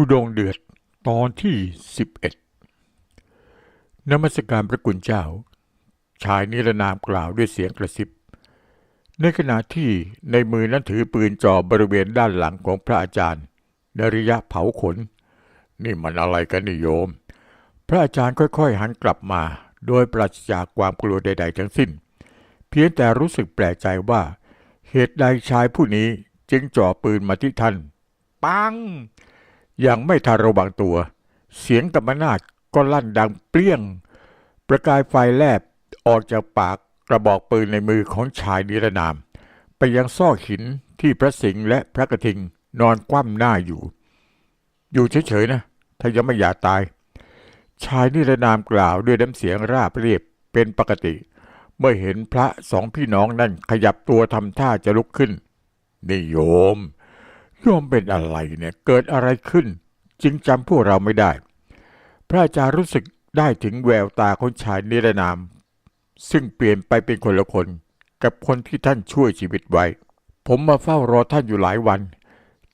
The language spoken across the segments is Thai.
ทุดงเดือดตอนที่สิบเอ็ดนมัสการพระกุณเจ้า ชายนิรนามกล่าวด้วยเสียงกระซิบ ในขณะที่ในมือนั้นถือปืนจ่อบริเวณด้านหลังของพระอาจารย์ในระยะเผาขน นี่มันอะไรกันนิโยม พระอาจารย์ค่อยๆ หันกลับมา โดยปราศจากความกลัวใด ๆ ทั้งสิ้น เพียงแต่รู้สึกแปลกใจว่า เหตุใดชายผู้นี้จึงจ่อปืนมาที่ท่าน ปัง อยังไม่ทันระวังตัว เสียงกำมนาดก็ลั่นดังเปรี้ยง ประกายไฟแลบออกจากปากกระบอกปืนในมือของชายนิรนาม ไปยังซอกหินที่พระสิงห์และพระกระทิงนอนคว่ำหน้าอยู่ อยู่เฉยๆนะ ถ้ายังไม่อยากตาย ชายนิรนามกล่าวด้วยน้ำเสียงราบเรียบเป็นปกติ เมื่อเห็นพระสองพี่น้องนั่นขยับตัวทำท่าจะลุกขึ้นนี่โยม โยมเป็นอะไรเนี่ย เกิดอะไรขึ้น จึงจำพวกเราไม่ได้ พระอาจารย์รู้สึกได้ถึงแววตาของชายนิรนาม ซึ่งเปลี่ยนไปเป็นคนละคน กับคนที่ท่านช่วยชีวิตไว้ ผมมาเฝ้ารอท่านอยู่หลายวัน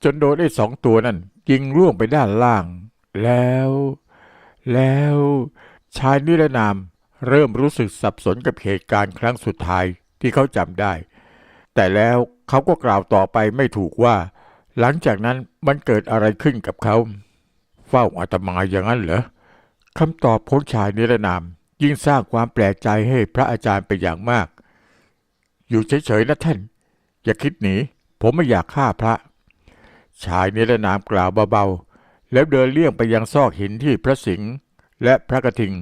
จนโดนไอ้สองตัวนั่นยิงล่วงไปด้านล่าง แล้ว แล้วชายนิรนามเริ่มรู้สึกสับสนกับเหตุการณ์ครั้งสุดท้ายที่เขาจำได้ แต่แล้วเขาก็กล่าวต่อไปไม่ถูกว่า หลังจากนั้นมันเกิดอะไรขึ้นกับเขา เฝ้าอาตมาอย่างนั้นเหรอคำตอบของชายนิรนาม ยิ่งสร้างความแปลกใจให้พระอาจารย์ไปอย่างมาก อยู่เฉยๆนะท่าน อย่าคิดหนี ผมไม่อยากฆ่าพระ ชายนิรนามกล่าวเบาๆ แล้วเดินเลี่ยงไปยังซอกหินที่พระสิงห์และพระกระทิง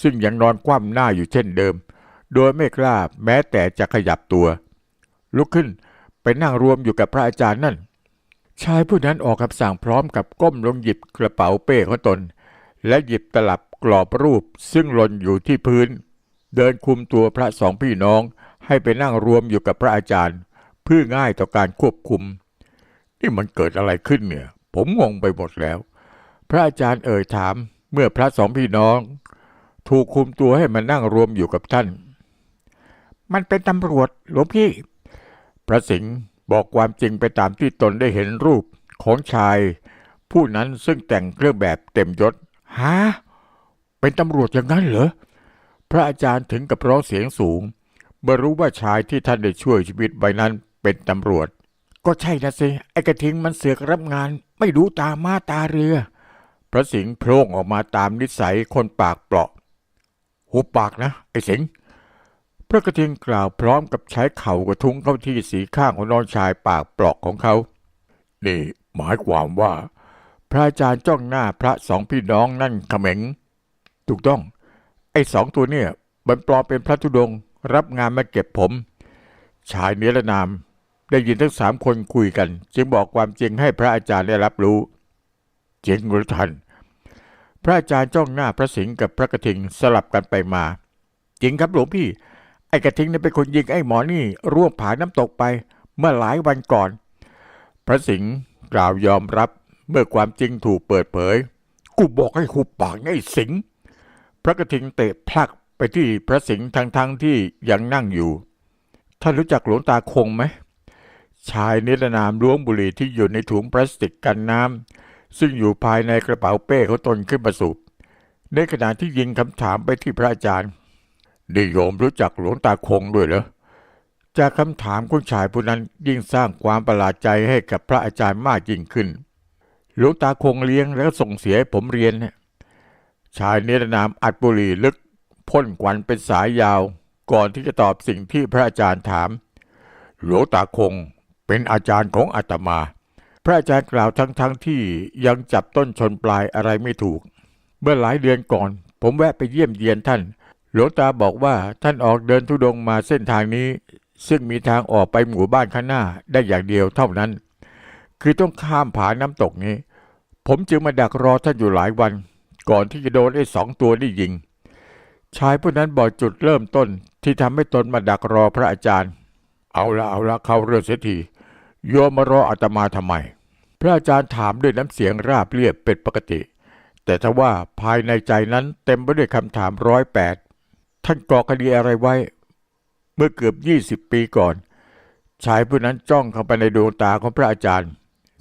ซึ่งยังนอนคว่ำหน้าอยู่เช่นเดิม โดยไม่กล้าแม้แต่จะขยับตัว ลุกขึ้นไปนั่งรวมอยู่กับพระอาจารย์นั่น ชายผู้นั้นออกคำสั่งพร้อมกับก้มลงหยิบกระเป๋าเป้ของตน และหยิบตลับกรอบรูปซึ่งหล่นอยู่ที่พื้น เดินคุมตัวพระสองพี่น้องให้ไปนั่งรวมอยู่กับพระอาจารย์ เพื่อง่ายต่อการควบคุม นี่มันเกิดอะไรขึ้นเนี่ย ผมงงไปหมดแล้ว พระอาจารย์เอ่ยถามเมื่อพระสองพี่น้อง ถูกคุมตัวให้มานั่งรวมอยู่กับท่าน มันเป็นตำรวจหลวงพี่ พระสิงห์ บอกความจริงไปตามที่ตนได้เห็นรูปของชาย ผู้นั้นซึ่งแต่งเครื่องแบบเต็มยศฮะเป็นตำรวจอย่างนั้นเหรอ พระอาจารย์ถึงกับร้องเสียงสูงเมื่อรู้ว่าชายที่ท่านได้ช่วยชีวิตไว้นั้นเป็นตำรวจ ก็ใช่นะสิไอ้กระทิงมันเสือกรับงาน ไม่ดูตามาตาเรือ พระสิงห์โพล่งออกมาตามนิสัยคนปากเปราะหุบปากนะ ไอ้สิงห์ พระกระทิงกล่าวพร้อมกับใช้เข่ากระทุ้งเข้าที่สีข้างของน้องชายปากเปราะของเขา นี่หมายความว่า พระอาจารย์จ้องหน้าพระสองพี่น้องนั่นเขม็ง ถูกต้อง ไอ้สองตัวเนี่ยมันปลอมเป็นพระธุดงรับงานมาเก็บผม ชายเนื้อละนาม ได้ยินทั้งสามคนคุยกัน จึงบอกความจริงให้พระอาจารย์ได้รับรู้จริงหรือท่านพระอาจารย์จ้องหน้าพระสิงห์กับพระกระทิงสลับกันไปมา จริงครับหลวงพี่ ไอ้กระทิงนี่เป็นคนยิงไอ้หมอนี่ร่วงผาน้ำตกไปเมื่อหลายวันก่อน พระสิงห์กล่าวยอมรับเมื่อความจริงถูกเปิดเผย กูบอกให้หุบปากนะไอ้สิงห์พระกระทิงเตะพลักไปที่พระสิงห์ทั้งที่ยังนั่งอยู่ ท่านรู้จักหลวงตาคงไหม ชายนิรนามล้วงบุหรี่ที่อยู่ในถุงพลาสติกกันน้ำซึ่งอยู่ภายในกระเป๋าเป้เของตนขึ้นมาสูบในขณะที่ยิงคำถามไปที่พระอาจารย์ นิยมรู้จักหลวงตาคงด้วยเหรอ จากคำถามของชายผู้นั้นยิ่งสร้างความประหลาดใจให้กับพระอาจารย์มากยิ่งขึ้น หลวงตาคงเลี้ยงแล้วส่งเสียให้ผมเรียนเนี่ยชายนิรนามอัดบุหรี่ลึกพ่นควันเป็นสายยาว ก่อนที่จะตอบสิ่งที่พระอาจารย์ถาม หลวงตาคงเป็นอาจารย์ของอาตมา พระอาจารย์กล่าวทั้งๆทที่ยังจับต้นชนปลายอะไรไม่ถูก เมื่อหลายเดือนก่อน ผมแวะไปเยี่ยมเยียนท่าน หลวงตาบอกว่าท่านออกเดินทุดงมาเส้นทางนี้ ซึ่งมีทางออกไปหมู่บ้านข้างหน้าได้อย่างเดียวเท่านั้น คือต้องข้ามผาน้ำตกนี้ ผมจึงมาดักรอท่านอยู่หลายวัน ก่อนที่จะโดนไอ้สองตัวนี่ยิง ชายผู้นั้นบอกจุดเริ่มต้นที่ทำให้ตนมาดักรอพระอาจารย์ เอาละเอาละเข้าเรื่องเสียทีโยมมารออาตมาทำไม พระอาจารย์ถามด้วยน้ำเสียงราบเรียบเป็นปกติ แต่ทว่าภายในใจนั้นเต็มไปด้วยคำถามร้อยแปด ท่านก่อคดีอะไรไว้ เมื่อเกือบยี่สิบปีก่อน ชายผู้นั้นจ้องเข้าไปในดวงตาของพระอาจารย์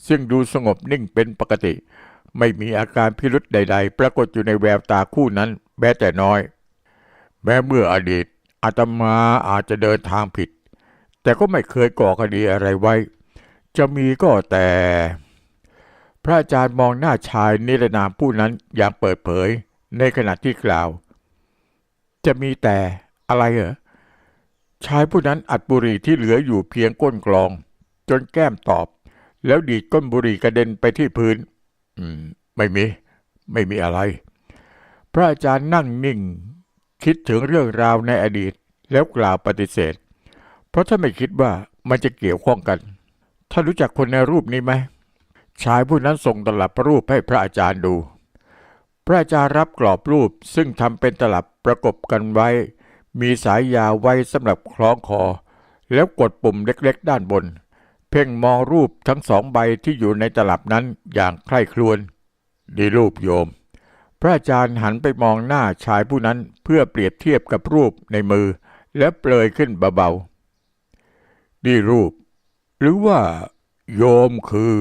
ซึ่งดูสงบนิ่งเป็นปกติ ไม่มีอาการพิรุษใด ๆ ปรากฏอยู่ในแววตาคู่นั้นแม้แต่น้อย แม้เมื่ออดีตอาตมาอาจจะเดินทางผิด แต่ก็ไม่เคยก่อคดีอะไรไว้ จะมีก็แต่ พระอาจารย์มองหน้าชายนิรนามผู้นั้นอย่างเปิดเผย ในขณะที่กล่าว จะมีแต่อะไรเหรอชายผู้นั้นอัดบุหรี่ที่เหลืออยู่เพียงก้นกลอง จนแก้มตอบ แล้วดีดก้นบุหรี่กระเด็นไปที่พื้น อืม ไม่มี ไม่มีอะไร พระอาจารย์นั่งนิ่ง คิดถึงเรื่องราวในอดีตแล้วกล่าวปฏิเสธ เพราะถ้าไม่คิดว่ามันจะเกี่ยวข้องกันท่านรู้จักคนในรูปนี้ไหมชายผู้นั้นส่งตลับรูปให้พระอาจารย์ดู พระอาจารย์รับกรอบรูปซึ่งทำเป็นตลับประกบกันไว้ มีสายยาวไว้สำหรับคล้องคอ แล้วกดปุ่มเล็กๆ ด้านบน เพ่งมองรูปทั้งสองใบที่อยู่ในตลับนั้นอย่างใคร่ครวญดีรูปโยม พระอาจารย์หันไปมองหน้าชายผู้นั้นเพื่อเปรียบเทียบกับรูปในมือ และเปลยขึ้นเบาๆดีรูป หรือว่า โยมคือ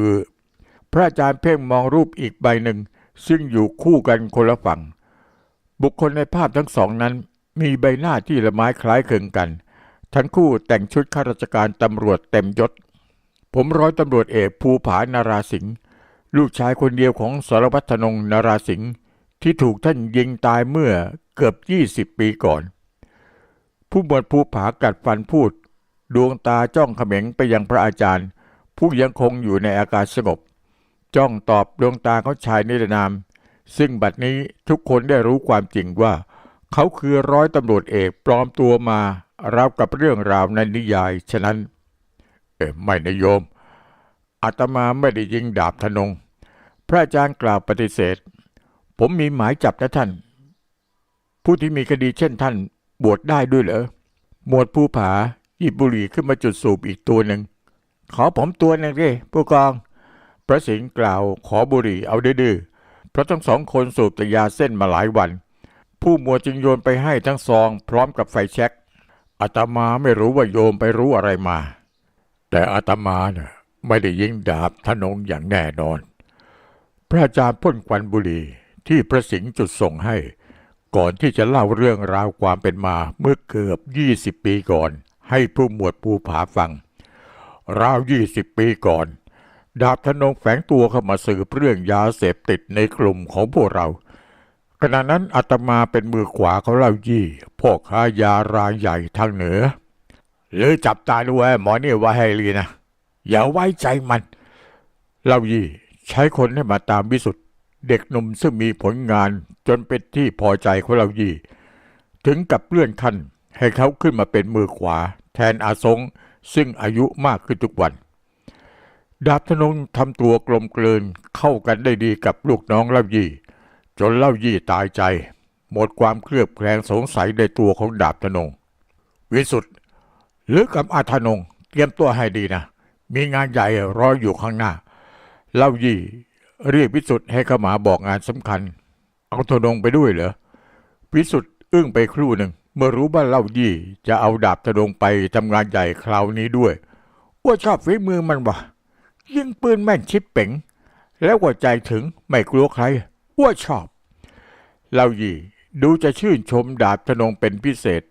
พระอาจารย์เพ่งมองรูปอีกใบหนึ่ง ซึ่งอยู่คู่กันคนละฝั่ง บุคคลในภาพทั้งสองนั้น มีใบหน้าที่ละไม้คล้ายคลึงกัน ทั้งคู่แต่งชุดข้าราชการตำรวจเต็มยศ ผมร้อยตำรวจเอกภูผานาราสิงห์ลูกชายคนเดียวของสารวัตรนงนาราสิงห์ที่ถูกท่านยิงตายเมื่อเกือบ 20 ปีก่อน ผู้หมวดภูผากัดฟันพูด ดวงตาจ้องเขม็งไปยังพระอาจารย์ ผู้ยังคงอยู่ในอาการสงบ จ้องตอบดวงตาเของชายนิรนาม ซึ่งบัดนี้ทุกคนได้รู้ความจริงว่า เขาคือร้อยตำรวจเอกปลอมตัวมารับกับเรื่องราวในนิยาย ฉะนั้น เอ่อไม่นะโยมอาตมาไม่ได้ยิงดาบธนง พระอาจารย์กล่าวปฏิเสธ ผมมีหมายจับนะท่าน ผู้ที่มีคดีเช่นท่านบวชได้ด้วยเหรอหมวดภูผาหยิบบุหรี่ขึ้นมาจุดสูบอีกตัวหนึ่งขอผมตัวหนึ่งดิผู้กอง พระสิงห์กล่าวขอบุหรี่เอาดื้อเพราะทั้งสองคนสูบแต่ยาเส้นมาหลายวัน ผู้หมวดจึงโยนไปให้ทั้งซองพร้อมกับไฟแช็กอาตมาไม่รู้ว่าโยมไปรู้อะไรมา แต่อาตมาเนี่ยไม่ได้ยิงดาบธนงอย่างแน่นอน พระอาจารย์พ่นควันบุหรี่ที่พระสิงห์จุดส่งให้ ก่อนที่จะเล่าเรื่องราวความเป็นมาเมื่อเกือบ20ปีก่อน ให้ผู้หมวดภูผาฟัง ราว20ปีก่อน ดาบธนงแฝงตัวเข้ามาสืบเรื่องยาเสพติดในกลุ่มของพวกเรา ขณะนั้นอาตมาเป็นมือขวาเของเล่ายี่พ่อค้ายารายใหญ่ทางเหนือ หรือจับตาดูไว้หมอนี่ว่าให้ลีนะ อย่าไว้ใจมัน เล่ายี่ ใช้คนให้มาตามวิสุทธ์เด็กหนุ่มซึ่งมีผลงานจนเป็นที่พอใจของเล่ายี่ ถึงกับเลื่อนขั้นให้เขาขึ้นมาเป็นมือขวา แทนอาสงซึ่งอายุมากขึ้นทุกวัน ดาบธนงทำตัวกลมเกลืนเข้ากันได้ดีกับลูกน้องเล่ายี่ จนเล่ายี่ตายใจ หมดความเคลือบแคลงสงสัยในตัวของดาบธนง วิสุทธ์หรือกับอาธนงเตรียมตัวให้ดีนะ มีงานใหญ่รออยู่ข้างหน้า เล่ายี่ เรียกวิสุทธ์ให้เข้ามาบอกงานสำคัญ เอาธนงไปด้วยเหรอวิสุทธ์อึ้งไปครู่หนึ่งเมื่อรู้ว่าเล่ายี่จะเอาดาบธนงไปทำงานใหญ่คราวนี้ด้วยว่าชอบฝีมือมันวะ ยิงปืนแม่นชิดเป๋ง แล้วก็ใจถึงไม่กลัวใคร ว่าชอบเล่ายี่ดูจะชื่นชมดาบธนงเป็นพิเศษ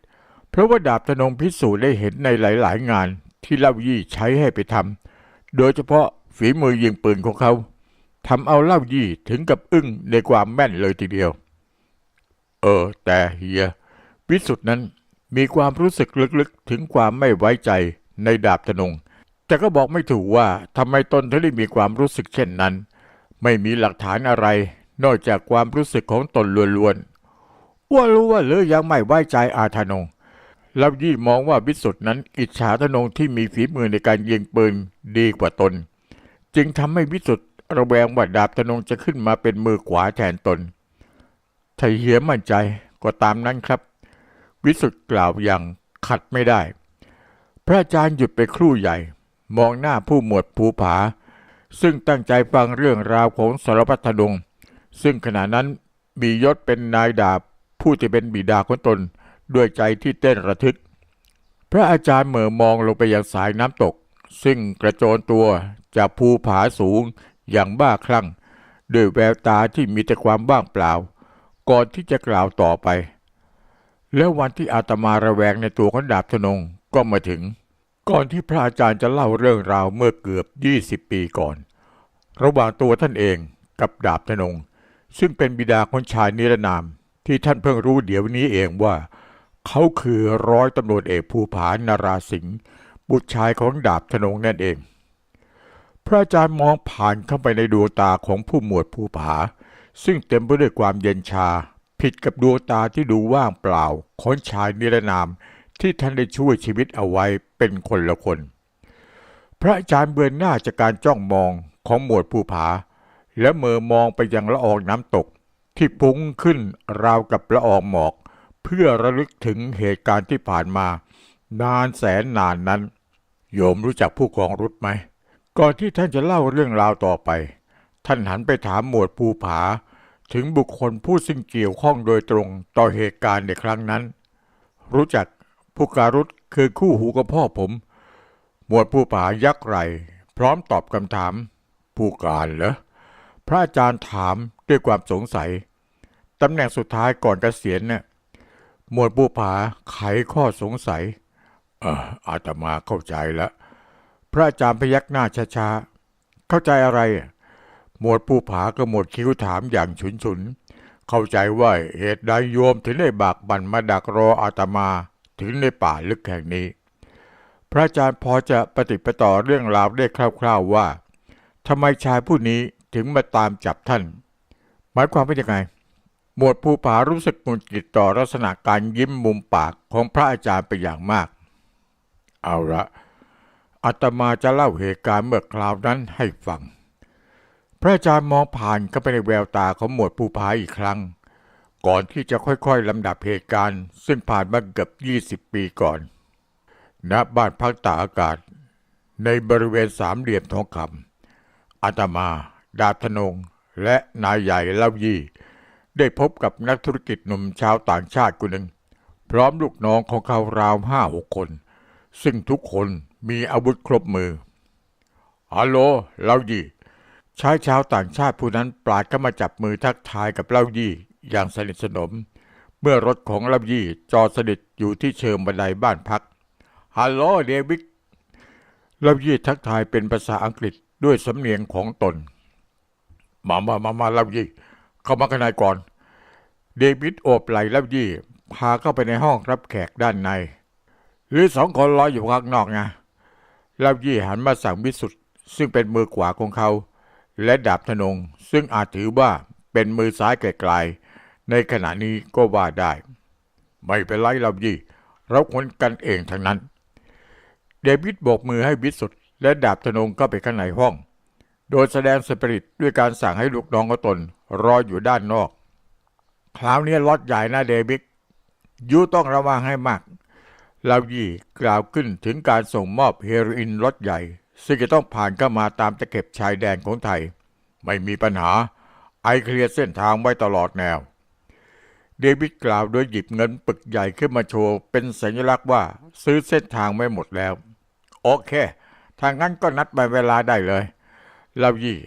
เพราะว่าดาบธนงพิสูจน์ได้เห็นในหลาย ๆ งานที่เล่ายี่ใช้ให้ไปทำโดยเฉพาะฝีมือยิงปืนของเขาทำเอาเล่ายี่ถึงกับอึ้งในความแม่นเลยทีเดียว เออ แต่เฮียวิสุทธ์นั้นมีความรู้สึกลึกๆ ถึงความไม่ไว้ใจในดาบธนง แต่ก็บอกไม่ถูกว่าทำไมตนถึงได้มีความรู้สึกเช่นนั้น ไม่มีหลักฐานอะไร นอกจากความรู้สึกของตนล้วนๆว่ารู้ว่าหรือยังไม่ไว้ใจอาธนงแล้วยี่มองว่าวิสุทธ์นั้นอิจฉาธนงที่มีฝีมือในการยิงปืนดีกว่าตน จึงทำให้วิสุทธ์ระแวงว่าดาบธนงจะขึ้นมาเป็นมือขวาแทนตนถ้าเฮียมั่นใจก็ตามนั้นครับ วิสุทธ์กล่าวอย่างขัดไม่ได้ พระอาจารย์หยุดไปครู่ใหญ่ มองหน้าผู้หมวดภูผา ซึ่งตั้งใจฟังเรื่องราวของสารพัดธนง ซึ่งขณะนั้นมียศเป็นนายดาบ ผู้ที่เป็นบิดาของตน ด้วยใจที่เต้นระทึก พระอาจารย์เหม่อมองลงไปยังสายน้ำตก ซึ่งกระโจนตัวจากภูผาสูงอย่างบ้าคลั่ง ด้วยแววตาที่มีแต่ความว่างเปล่า ก่อนที่จะกล่าวต่อไป แล้ววันที่อาตมาระแวงในตัวของดาบธนงก็มาถึง ก่อนที่พระอาจารย์จะเล่าเรื่องราวเมื่อเกือบ 20 ปีก่อน ระหว่างตัวท่านเองกับดาบธนง ซึ่งเป็นบิดาของชายนิรนาม ที่ท่านเพิ่งรู้เดี๋ยวนี้เองว่า เขาคือร้อยตำรวจเอกภูผานาราสิงห์บุตรชายของดาบธนงนั่นเอง พระอาจารย์มองผ่านเข้าไปในดวงตาของผู้หมวดภูผา ซึ่งเต็มไปด้วยความเย็นชา ผิดกับดวงตาที่ดูว่างเปล่าของชายนิรนาม ที่ท่านได้ช่วยชีวิตเอาไว้เป็นคนละคน พระอาจารย์เบือนหน้าจากการจ้องมองของหมวดภูผา และเมื่อมองไปยังละอองน้ำตก ที่พุ่งขึ้นราวกับละอองหมอก เพื่อระลึกถึงเหตุการณ์ที่ผ่านมา นานแสนนานนั้น โยมรู้จักผู้กองรุดไหม ก่อนที่ท่านจะเล่าเรื่องราวต่อไป ท่านหันไปถามหมวดภูผา ถึงบุคคลผู้ซึ่งเกี่ยวข้องโดยตรงต่อเหตุการณ์ในครั้งนั้น รู้จัก ผู้การุษคือคู่หูกับพ่อผม หมวดภูผายักไหลพร้อมตอบคำถาม ผู้การเหรอ พระอาจารย์ถามด้วยความสงสัย ตำแหน่งสุดท้ายก่อนเกษียณเนี่ยหมวดภูผาไขข้อสงสัย เอออาตมาเข้าใจแล้ว พระอาจารย์พยักหน้าช้าๆ เข้าใจอะไร หมวดภูผาก็หมดคิ้วถามอย่างฉุนฉุนเข้าใจว่าเหตุใดโยมถึงได้บากบั่นมาดักรออาตมา ถึงในป่าลึกแห่งนี้ พระอาจารย์พอจะปฏิปต่อเรื่องราวได้คร่าว ๆว่าทำไมชายผู้นี้ถึงมาตามจับท่าน หมายความว่ายังไง หมวดภูผารู้สึกหงุดหงิดต่อลักษณะการยิ้มมุมปากของพระอาจารย์ไปอย่างมาก เอาละอาตมาจะเล่าเหตุการณ์เมื่อคราวนั้นให้ฟัง พระอาจารย์มองผ่านเข้าไปในแววตาของหมวดภูผาอีกครั้ง ก่อนที่จะค่อยๆลำดับเหตุการณ์ ซึ่งผ่านมาเกือบ 20 ปีก่อน ณ บ้านพักตากอากาศ ในบริเวณสามเหลี่ยมทองคำอาตมา ดาบธนง และนายใหญ่เล่ายี่ ได้พบกับนักธุรกิจหนุ่มชาวต่างชาติคนหนึ่ง พร้อมลูกน้องของเขาราวห้าหกคน ซึ่งทุกคนมีอาวุธครบมือฮัลโหลเล่ายี่ชายชาวต่างชาติผู้นั้นปราดก็มาจับมือทักทายกับเล่ายี่ อย่างสนิทสนม เมื่อรถของล่ายี่จอดสนิทอยู่ที่เชิงบันไดบ้านพักฮัลโหลเดวิดล่ายี่ทักทายเป็นภาษาอังกฤษด้วยสำเนียงของตน มามามามาล่ายี่เข้ามาข้างในก่อน เดวิดโอบไหลล่ายี่พาเข้าไปในห้องรับแขกด้านใน หรือสองคนรออยู่ข้างนอกไงล่ายี่หันมาสั่งวิสุทธ์ซึ่งเป็นมือขวาของเขา และดาบธนง ซึ่งอาจถือว่าเป็นมือซ้ายไกลๆ ในขณะนี้ก็ว่าได้ ไม่เป็นไรเรายี่ เราคนกันเองทั้งนั้น เดวิดโบกมือให้วิสุทธ์และดาบธนงก็ไปข้างในห้อง โดยแสดงสปิริตด้วยการสั่งให้ลูกน้องของตน รออยู่ด้านนอก คราวนี้ล็อตใหญ่นะเดวิดยูต้องระวังให้มากลายี่กล่าวขึ้นถึงการส่งมอบเฮโรอีนล็อตใหญ่ ซึ่งจะต้องผ่านเข้ามาตามตะเข็บชายแดนของไทย ไม่มีปัญหา ไอเคลียร์เส้นทางไว้ตลอดแนว เดวิดกล่าวโดยหยิบเงินปึกใหญ่ขึ้นมาโชว์ เป็นสัญลักษณ์ว่าซื้อเส้นทางไม่หมดแล้ว โอเค ทางนั้นก็นัดไปเวลาได้เลยลาวี่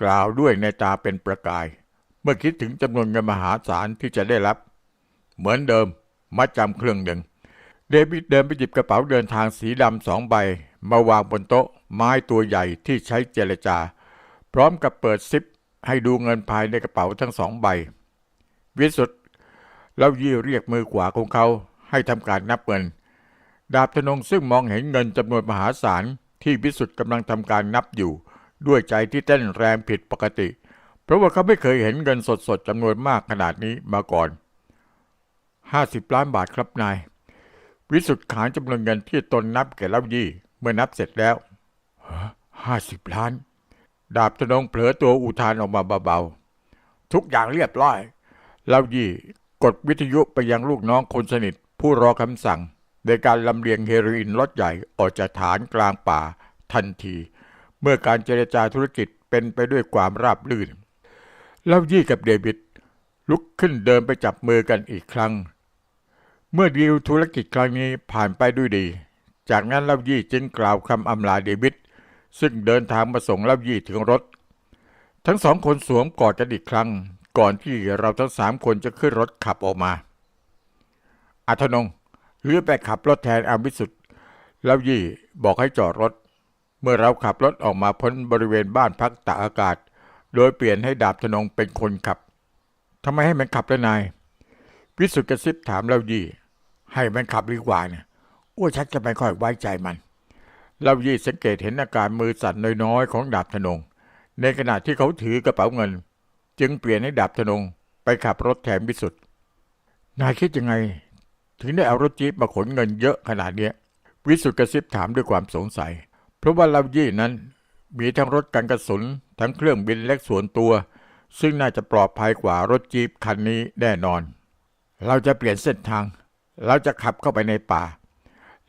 กล่าวด้วยในตาเป็นประกาย เมื่อคิดถึงจำนวนเงินมหาศาลที่จะได้รับ เหมือนเดิมมัดจำเครื่องหนึ่ง เดวิดเดินไปหยิบกระเป๋าเดินทางสีดำสองใบ มาวางบนโต๊ะ ไม้ตัวใหญ่ที่ใช้เจรจา พร้อมกับเปิดซิปให้ดูเงินภายในกระเป๋าทั้งสองใบ วิสุทธ์ แล้วยี่เรียกมือขวาของเขาให้ทำการนับเงิน ดาบธนงซึ่งมองเห็นเงินจำนวนมหาศาลที่วิสุทธ์กำลังทำการนับอยู่ ด้วยใจที่เต้นแรงผิดปกติ เพราะว่าเขาไม่เคยเห็นเงินสดๆจำนวนมากขนาดนี้มาก่อนห้าสิบล้านบาทครับนาย วิสุทธ์ขานจำนวนเงินที่ตนนับแก่เล่ายี่เมื่อนับเสร็จแล้วห้าสิบล้าน ดาบธนงเผลอตัวอุทานออกมาเบาๆทุกอย่างเรียบร้อยเล่ายี่ กดวิทยุไปยังลูกน้องคนสนิท ผู้รอคำสั่ง ในการลำเลียงเฮโรอีนล็อตใหญ่ออกจากฐานกลางป่าทันที เมื่อการเจรจาธุรกิจเป็นไปด้วยความราบรื่นเล่ายี่กับเดวิดลุกขึ้นเดินไปจับมือกันอีกครั้ง เมื่อดีลธุรกิจครั้งนี้ผ่านไปด้วยดี จากนั้นเล่ายี่จึงกล่าวคำอำลาเดวิดซึ่งเดินทางมาส่งเล่ายี่ถึงรถ ทั้งสองคนสวมกอดกันอีกครั้ง ก่อนที่เราทั้งสามคนจะขึ้นรถขับออกมาอาธนงเลือไปขับรถแทนอาวิสุทธ์แล้วยี่บอกให้จอดรถ เมื่อเราขับรถออกมาพ้นบริเวณบ้านพักตากอากาศ โดยเปลี่ยนให้ดาบธนงเป็นคนขับทำไมให้มันขับล่ะนาย วิสุทธ์กระซิบถามเรายี่ ให้มันขับดีกว่าเนี่ยอ้วชักจะไม่ค่อยไว้ใจมันเรายี่สังเกตเห็นอาการมือสั่นน้อยๆของดาบธนง ในขณะที่เขาถือกระเป๋าเงิน จึงเปลี่ยนให้ดาบธนงไปขับรถแทนวิสุทธิ์นายคิดยังไง ถึงได้เอารถจี๊ปมาขนเงินเยอะขนาดเนี้ยวิสุทธ์กระซิบถามด้วยความสงสัย เพราะว่าเรายี่นั้น มีทั้งรถกันกระสุน ทั้งเครื่องบินเล็กส่วนตัว ซึ่งน่าจะปลอดภัยกว่ารถจี๊ปคันนี้แน่นอน เราจะเปลี่ยนเส้นทาง เราจะขับเข้าไปในป่า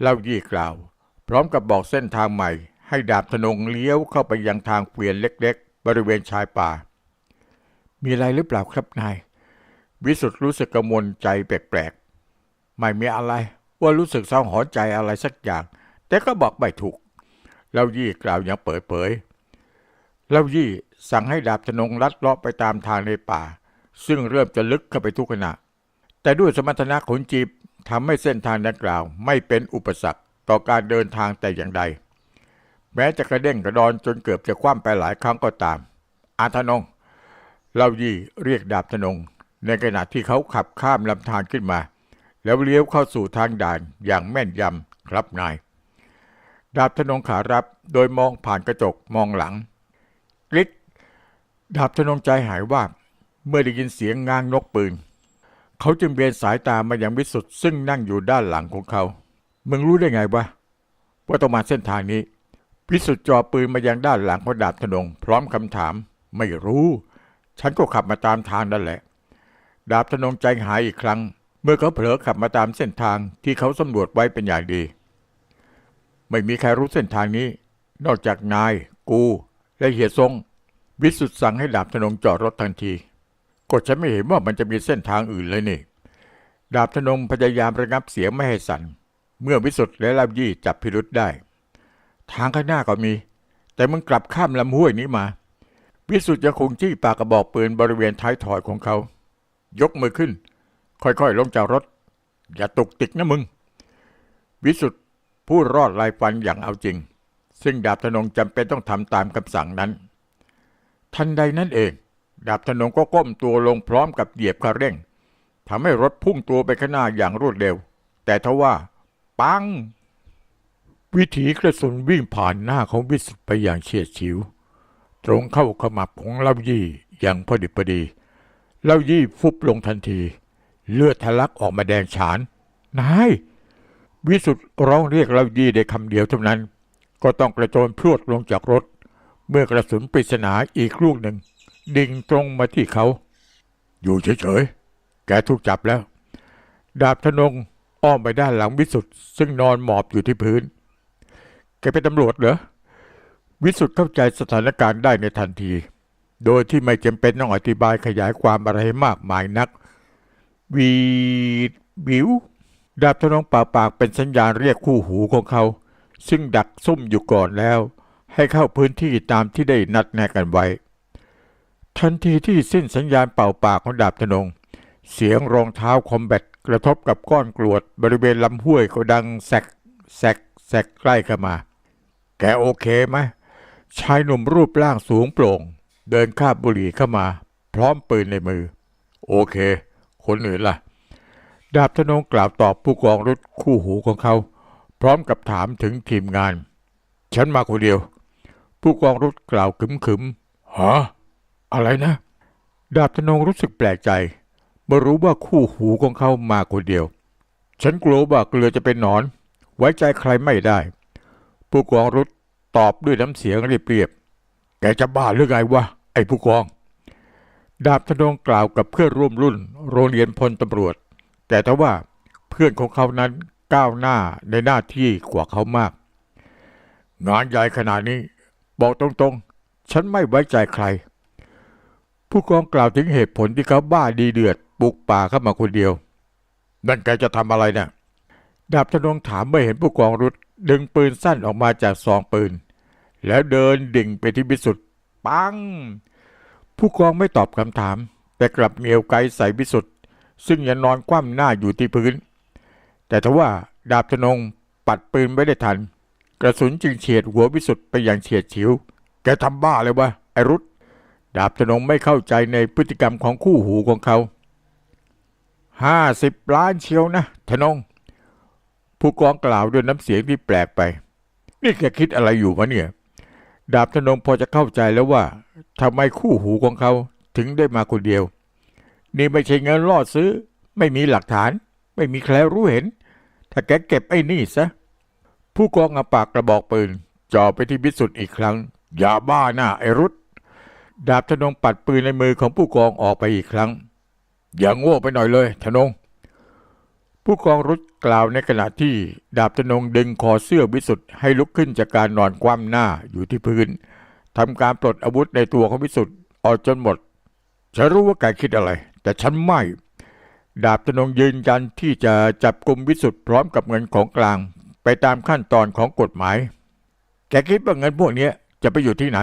เรายี่กล่าว พร้อมกับบอกเส้นทางใหม่ ให้ดาบธนงเลี้ยวเข้าไปยังทางเกวียนเล็ก ๆ บริเวณชายป่า มีอะไรหรือเปล่าครับนาย วิสุทธ์รู้สึกกังวลใจแปลกๆ ไม่มีอะไร ว่ารู้สึกเศร้าหอนใจอะไรสักอย่าง แต่ก็บอกไม่ถูกเรายี่กล่าวอย่างเปิดเผยเรายี่สั่งให้ดาบธนงลัดเลาะไปตามทางในป่า ซึ่งเริ่มจะลึกเข้าไปทุกขณะ แต่ด้วยสมรรถนะขนจีบทำให้เส้นทางดังกล่าว ไม่เป็นอุปสรรคต่อการเดินทางแต่อย่างใด แม้จะกระเด้งกระดอนจนเกือบจะคว่ำไปหลายครั้งก็ตาม อาธนง เรายี่เรียกดาบธนง ในขณะที่เขาขับข้ามลำธารขึ้นมา แล้วเลี้ยวเข้าสู่ทางด่านอย่างแม่นยำครับนาย ดาบธนงขารับโดยมองผ่านกระจกมองหลังกริกดาบธนงใจหายว่าเมื่อได้ยินเสียงง้างนกปืน เขาจึงเบนสายตามายังวิสุทธ์ซึ่งนั่งอยู่ด้านหลังของเขา มึงรู้ได้ไงวะว่าต้องมาเส้นทางนี้วิสุทธ์จ่อปืนมายังด้านหลังของดาบธนง พร้อมคำถาม ไม่รู้ ฉันก็ขับมาตามทางนั่นแหละ ดาบธนงใจหายอีกครั้ง เมื่อเขาเผลอขับมาตามเส้นทางที่เขาสำรวจไว้เป็นอย่างดี ไม่มีใครรู้เส้นทางนี้ นอกจากนาย กู และเฮียซงวิสุทธ์สั่งให้ดาบธนงจอดรถทันที ก็ฉันไม่เห็นว่ามันจะมีเส้นทางอื่นเลยนี่ ดาบธนงพยายามระงับเสียงไม่ให้สั่น เมื่อวิสุทธ์และลาบยี่จับพิรุษได้ ทางข้างหน้าก็มี แต่มึงกลับข้ามลำห้วยนี้มา วิสุทธ์ยังคงจี้ปากกระบอกปืนบริเวณท้ายถอยของเขา ยกมือขึ้น ค่อยๆ ลงจากรถ อย่าตกติกนะมึง วิสุทธ์พูดรอดลายฟันอย่างเอาจริง ซึ่งดาบธนงจำเป็นต้องทำตามคำสั่งนั้น ทันใดนั้นเอง ดาบธนงก็ก้มตัวลงพร้อมกับเหยียบคันเร่งทำให้รถพุ่งตัวไปข้างหน้าอย่างรวดเร็ว แต่ทว่า ปัง วิถีกระสุนวิ่งผ่านหน้าของวิสุทธ์ไปอย่างเฉียดฉิว ตรงเข้าขมับของเล่ายี่อย่างพอดิบพอดี เล่ายี่ฟุบลงทันที เลือดทะลักออกมาแดงฉาน นาย วิสุทธ์ร้องเรียกเล่ายี่ได้คำเดียวเท่านั้น ก็ต้องกระโจนพรวดลงจากรถ เมื่อกระสุนปริศนาอีกลูกหนึ่ง ดิ่งตรงมาที่เขา อยู่เฉยๆ แกถูกจับแล้ว ดาบธนงอ้อมไปด้านหลังวิสุทธ์ซึ่งนอนหมอบอยู่ที่พื้น แกเป็นตำรวจเหรอ วิสุทธ์เข้าใจสถานการณ์ได้ในทันที โดยที่ไม่จำเป็นต้องอธิบายขยายความอะไรมากมายนัก วีดบิวดาบธนงป่าปากเป็นสัญญาณเรียกคู่หูของเขา ซึ่งดักซุ่มอยู่ก่อนแล้ว ให้เข้าพื้นที่ตามที่ได้นัดแนะกันไว้ ทันทีที่สิ้นสัญญาณเป่าปากของดาบธนง เสียงรองเท้าคอมแบทกระทบกับก้อนกรวดบริเวณลำห้วยก็ดังแซกแซกแซกใกล้เข้ามา แกโอเคไหม ชายหนุ่มรูปร่างสูงโปร่ง เดินคาบบุหรี่เข้ามา พร้อมปืนในมือ โอเค คนอื่นล่ะ ดาบธนงกล่าวตอบผู้กองรถคู่หูของเขา พร้อมกับถามถึงทีมงาน ฉันมาคนเดียว ผู้กองรถกล่าวขึมขึมฮะอะไรนะ ดาบธนงรู้สึกแปลกใจเมื่อรู้ว่าคู่หูของเขามาคนเดียว ฉันกลัวว่าเกลือจะเป็นหนอน ไว้ใจใครไม่ได้ ผู้กองรุด ตอบด้วยน้ำเสียงเรียบๆ แกจะบ้าหรือไงวะ ไอ้ผู้กอง ดาบธนงกล่าวกับเพื่อนร่วมรุ่น โรงเรียนพลตำรวจ แต่ทว่าเพื่อนของเขานั้นก้าวหน้าในหน้าที่กว่าเขามาก งานใหญ่ขนาดนี้ บอกตรงๆ ฉันไม่ไว้ใจใคร ผู้กองกล่าวถึงเหตุผลที่เขาบ้าดีเดือดปุกป่าเข้ามาคนเดียว นั่นแกจะทำอะไรเนะ่ะดาบธนงถามเมื่อเห็นผู้กองรุดดึงปืนสั้นออกมาจากซองปืน แล้วเดินดิ่งไปที่วิสุทธ์ปัง ผู้กองไม่ตอบคำถาม แต่กลับเหมียวไกลใส่วิสุทธ์ซึ่งยังนอนคว่ำหน้าอยู่ที่พื้น แต่ทว่าดาบธนงปัดปืนไม่ได้ทัน กระสุนจึงเฉียดหัววิสุทธ์ไปอย่างเฉียดฉิว แกทำบ้าเลยวะไอรุธดาบธนงไม่เข้าใจในพฤติกรรมของคู่หูของเขาห้าสิบล้านเชียวนะธนง ผู้กองกล่าวด้วยน้ำเสียงที่แปลกไป นี่แกคิดอะไรอยู่วะเนี่ย ดาบธนงพอจะเข้าใจแล้วว่าทำไมคู่หูของเขาถึงได้มาคนเดียว นี่ไม่ใช่เงินล่อซื้อ ไม่มีหลักฐาน ไม่มีใครรู้เห็น ถ้าแกเก็บไอ้นี่ซะ ผู้กองเอาปากกระบอกปืนจ่อไปที่วิสุทธ์อีกครั้ง อย่าบ้าหน้าไอรุดดาบธนงปัดปืนในมือของผู้กองออกไปอีกครั้ง อย่างโง่ไปหน่อยเลยธนง ผู้กองรุดกล่าวในขณะที่ดาบธนงดึงคอเสื้อวิสุทธ์ให้ลุกขึ้นจากการนอนคว่ำหน้าอยู่ที่พื้นทำการปลดอาวุธในตัวของวิสุทธ์ออกจนหมด ฉันรู้ว่าแกคิดอะไร แต่ฉันไม่ ดาบธนงยืนยันที่จะจับกลุ่มวิสุทธ์พร้อมกับเงินของกลาง ไปตามขั้นตอนของกฎหมาย แกคิดว่าเงินพวกนี้จะไปอยู่ที่ไหน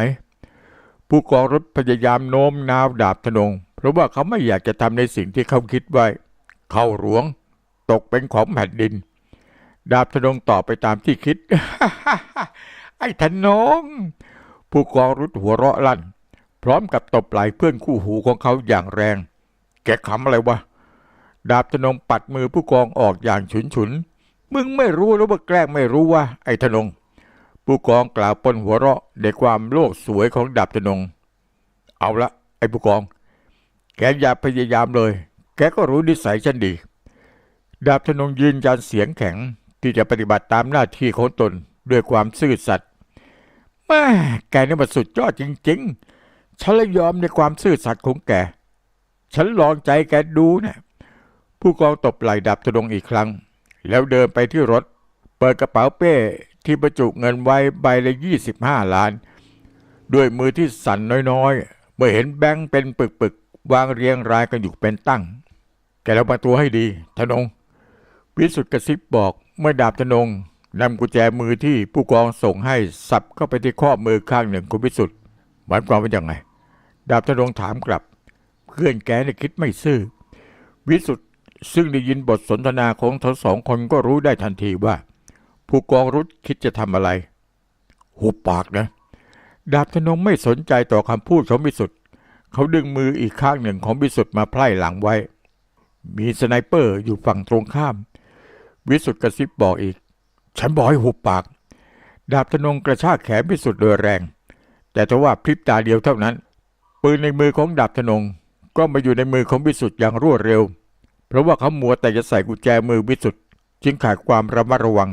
ผู้กองรถพยายามโน้มน้าวดาบธนง เพราะว่าเขาไม่อยากจะทำในสิ่งที่เขาคิดไว้ เข้าหลวง ตกเป็นของแผ่นดิน ดาบธนงตอบไปตามที่คิด ไอ้ธนง ผู้กองรุดหัวเราะลั่น พร้อมกับตบไหล่เพื่อนคู่หูของเขาอย่างแรง แกขำอะไรวะ ดาบธนงปัดมือผู้กองออกอย่างฉุนฉุน มึงไม่รู้หรือว่าแกล้งไม่รู้ว่าไอ้ธนง ผู้กองกล่าวปนหัวเราะในความโลกสวยของดาบธนง เอาละไอ้ผู้กอง แกอย่าพยายามเลย แกก็รู้นิสัยฉันดี ดาบธนงยืนยันเสียงแข็งที่จะปฏิบัติตามหน้าที่ของตนด้วยความซื่อสัตย์แม่แกนี่มันสุดยอดจริง ๆ ฉันเลยยอมในความซื่อสัตย์ของแก ฉันลองใจแกดูนะผู้กองตบไหล่ดาบธนงอีกครั้ง แล้วเดินไปที่รถ เปิดกระเป๋าเป้ที่บรรจุเงินไว้ใบละยี่สิบห้าล้าน ด้วยมือที่สั่นน้อยๆ เมื่อเห็นแบงค์เป็นปึกๆ วางเรียงรายกันอยู่เป็นตั้ง แกระวังตัวให้ดีธนง วิสุทธ์กระซิบบอกเมื่อดาบธนงนำกุญแจมือที่ผู้กองส่งให้สับเข้าไปที่ข้อมือข้างหนึ่งของวิสุทธ์หมายความว่าอย่างไง ดาบธนงถามกลับ เพื่อนแกนี่คิดไม่ซื่อ วิสุทธ์ซึ่งได้ยินบทสนทนาของทั้งสองคนก็รู้ได้ทันทีว่า ผู้กองรุดคิดจะทำอะไร หุบปากนะ ดาบธนงไม่สนใจต่อคำพูดของวิสุทธ์เขาดึงมืออีกข้างหนึ่งของวิสุทธ์มาไพร่หลังไว้ มีสไนเปอร์อยู่ฝั่งตรงข้าม วิสุทธ์กระซิบบอกอีก ฉันบอกให้หุบปาก ดาบธนงกระชากแขนวิสุทธ์โดยแรง แต่ทว่าพริบตาเดียวเท่านั้น ปืนในมือของดาบธนงก็มาอยู่ในมือของวิสุทธ์อย่างรวดเร็ว เพราะว่าเขามัวแต่จะใส่กุญแจมือวิสุทธ์จึงขาดความระมัดระวัง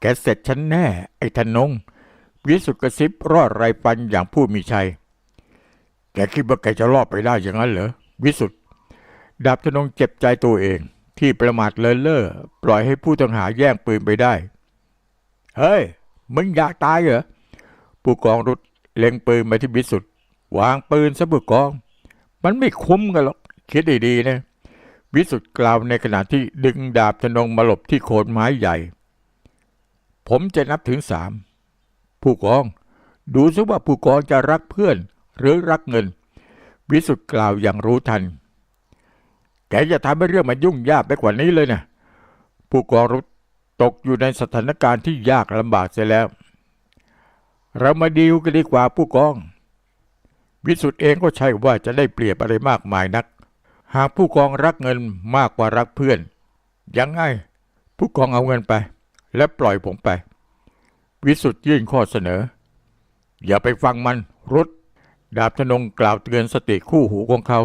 แกเสร็จฉันแน่ ไอ้ธนง วิสุทธ์กระซิบรอดไรฟันอย่างผู้มีชัย แกคิดว่าแกจะรอดไปได้อย่างนั้นเหรอวิสุทธ์ดาบธนงเจ็บใจตัวเอง ที่ประมาทเลินเล่อปล่อยให้ผู้ต้องหาแย่งปืนไปได้ เฮ้ย มึงอยากตายเหรอ ผู้กองรุดเล็งปืนมาที่วิสุทธ์วางปืนซะผู้กอง มันไม่คุ้มกันหรอก คิดดีๆนะวิสุทธ์กล่าวในขณะที่ดึงดาบธนงมาหลบที่โคนไม้ใหญ่ ผมจะนับถึงสามผู้กอง ดูซิว่าผู้กองจะรักเพื่อนหรือรักเงิน วิสุทธ์กล่าวอย่างรู้ทัน แกจะทำให้เรื่องมันยุ่งยากไปกว่านี้เลยนะ ผู้กองรุดตกอยู่ในสถานการณ์ที่ยากลำบากเสียแล้ว เรามาดีลกันดีกว่าผู้กอง วิสุทธ์เองก็ใช่ว่าจะได้เปรียบอะไรมากมายนัก หากผู้กองรักเงินมากกว่ารักเพื่อน ยังไง ผู้กองเอาเงินไป และปล่อยผมไป วิสุทธ์ยื่นข้อเสนอ อย่าไปฟังมันรุดดาบธนงกล่าวเตือนสติคู่หูของเขา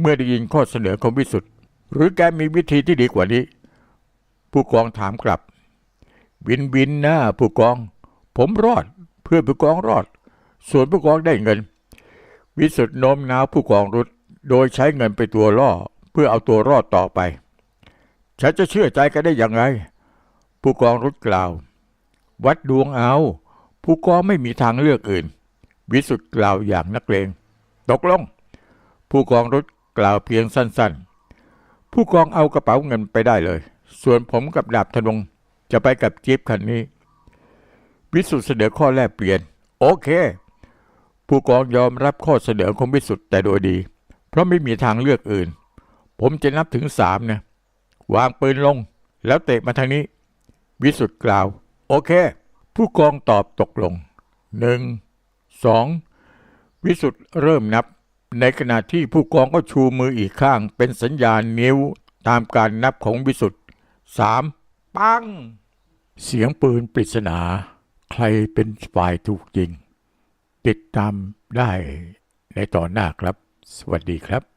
เมื่อได้ยินข้อเสนอของวิสุทธ์หรือแกมีวิธีที่ดีกว่านี้ ผู้กองถามกลับ วินวินนะผู้กอง ผมรอด เพื่อผู้กองรอด ส่วนผู้กองได้เงิน วิสุทธ์โน้มน้าวผู้กองรุดโดยใช้เงินไปตัวล่อ เพื่อเอาตัวรอดต่อไป ฉันจะเชื่อใจกันได้อย่างไร ผู้กองรุดกล่าว วัดดวงเอา ผู้กองไม่มีทางเลือกอื่น วิสุทธ์กล่าวอย่างนักเลงตกลงผู้กองรุด กล่าวเพียงสั้นๆ ผู้กองเอากระเป๋าเงินไปได้เลย ส่วนผมกับดาบธนงจะไปกับจี๊ปคันนี้ วิสุทธ์เสนอข้อแลกเปลี่ยน โอเค ผู้กองยอมรับข้อเสนอของวิสุทธ์แต่โดยดี เพราะไม่มีทางเลือกอื่น ผมจะนับถึงสามนะวางปืนลง แล้วเตะมาทางนี้ วิสุทธ์กล่าว โอเค ผู้กองตอบตกลงหนึ่งสองวิสุทธ์เริ่มนับ ในขณะที่ผู้กองก็ชูมืออีกข้างเป็นสัญญาณนิ้วตามการนับของวิสุทธ์สามปัง เสียงปืนปริศนา ใครเป็นฝ่ายถูกยิง ติดตามได้ในตอนหน้าครับ สวัสดีครับ